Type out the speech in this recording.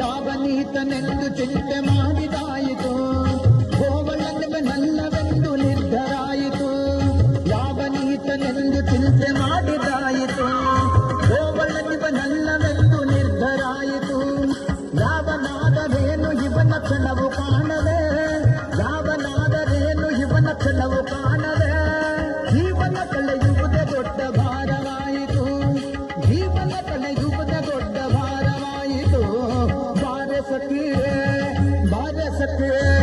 ಯಾವನೀತನೆಂದು ಚಿಂತೆ ಮಾಡಿದಾಯಿತು ಗೋವಳನಿವನಲ್ಲವೆಂದು ನಿರ್ಧರಾಯಿತು ಯಾವನೀತನೆಂದು ಚಿಂತೆ ಮಾಡಿದಾಯಿತು ಗೋವಳನಿವನಲ್ಲವೆಂದು ನಿರ್ಧರಾಯಿತು ಯಾವನಾದರೇನು ಇವನ ಕ್ಷಣವು ಕಾಣದೆ सके बाज सके